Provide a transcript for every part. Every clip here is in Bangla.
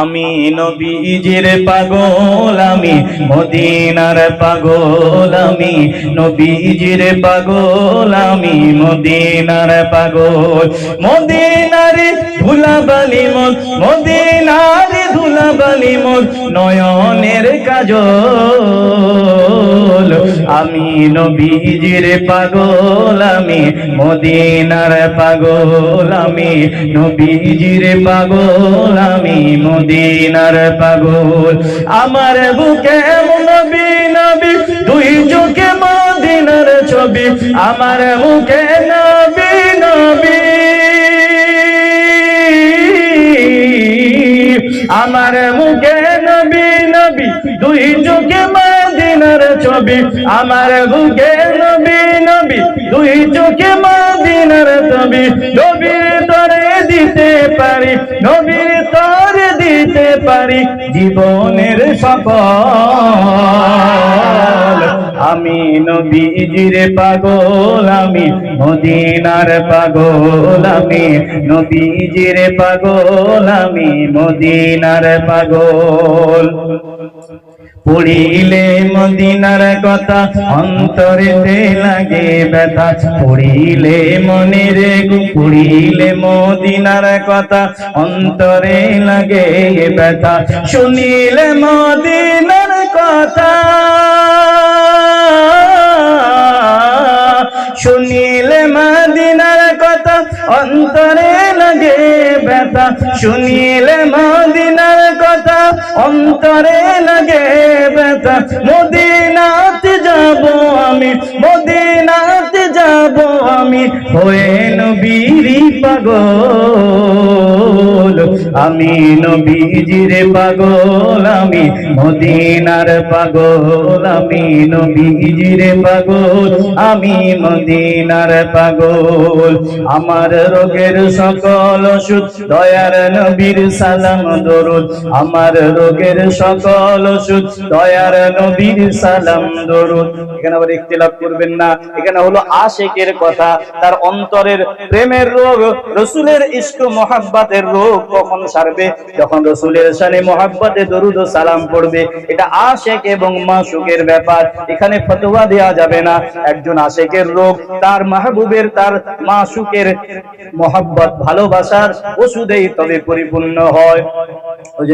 আমি নবীজির পাগল, আমি মদিনার পাগল, আমি নবীজির পাগল, আমি মদিনার পাগল। মদিনার ধুলাবালি মন, মদিনার ধুলাবালি মন, নয়নের কাজল। আমি নবীজির পাগল, আমি মদিনার পাগল, আমি নবীজির পাগল, আমি মদিনার পাগল। আমার বুকে নবী নবী, দুই চোখে মদিনার ছবি। আমার মুখে নবী নবী। আমার মুখে নবী নবী, দুই চোখে মদিনার ছবি। আমার বুকে নবী নবী, দুই চোখে মদিনার ছবি। নবীর তরে দিতে পারি নবীর তরে দিতে পারি জীবনের সফল আমি নবীজির পাগল, আমি মদিনার পাগল, আমি নবীজির পাগল, আমি মদিনার পাগল। পড়িলে মদিনার কথা অন্তরেতে লাগে ব্যথা, পড়িলে মনে রে পড়িলে মদিনার কথা অন্তরে লাগে ব্যথা, শুনিলে মদিনার কথা। শুনিলে মদিনার কথা, অন্তরে লাগে ব্যথা। শুনিলে মদিনার কথা, অন্তরে লাগে ব্যথা। মদিনাতে যাব আমি, মদিনাতে যাব আমি। হয়ে নবীরি পাগল। আমি নবীজির পাগল, আমি মদিনার পাগল, আমি নবীজির পাগল, আমি মদিনার পাগল। আমার রোগের সকল ওষুধ, দয়ার নবীর সালাম, দরুদ। আমার রোগের সকল ওষুধ, দয়ার নবীর সালাম, দরুদ। এখানে আবার ইখতিলাফ করবেন না। এখানে হলো আশেকের কথা, তার অন্তরের প্রেমের রোগ, রসুলের ইস্ক মোহাব্বাতের রোগ। কখন সারবে? যখন রসুলের সানে মোহাব্বতে দরুদ সালাম পড়বে। এটা আশেক এবং মাসুকের ব্যাপার। এখানে ফতোয়া দেওয়া যাবে না। একজন আশেকের রোগ, তার মাহবুবের, তার মাসুকের মোহাব্বত, ভালোবাসার ওষুধেই তবে পরিপূর্ণ হয়। ওই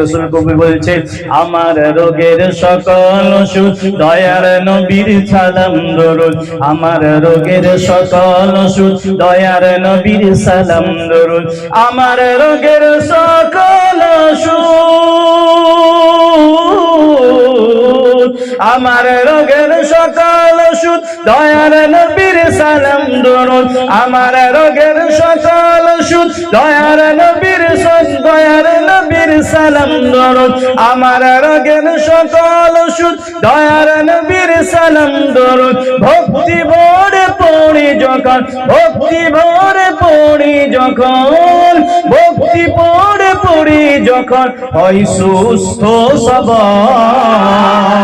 রসুল কবি বলছে, আমার রোগের সকল ওষুধ দয়ার নবীর সালাম দরুদ। আমার রোগের সকল ওষুধ দয়ার নবীর সালাম দরুদ। আমার রোগের সকল ওষুধ, আমার রোগের সকল ওষুধ দয়ার নবীর সালাম দরুদ। আমার রোগের সকল ওষুধ দয়ার নবীর দয়ার সালাম দরদ, আমার রোগের সকল ওষুধ, দয়ার নবীর সালাম দরদ। ভক্তি ভরে পড়ি যখন, ভক্তি ভরে পড়ি যখন, ভক্তি পড়ে পড়ি যখন, হয় সুস্থ সবল।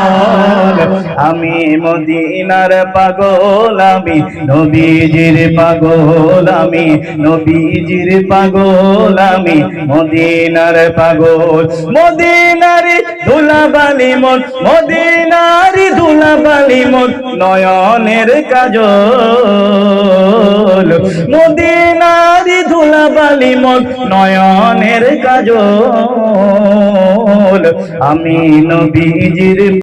আমি মদিনার পাগল, আমি নবীজির পাগল, আমি নবীজির পাগল, আমি মদিনার পাগল। মদিনারি ধুলাবালি মন মদিনারি ধুলাবালি মন নয়নের কাজল। মদিনারি ধুলাবালি মন নয়নের কাজল। আমি নবীজির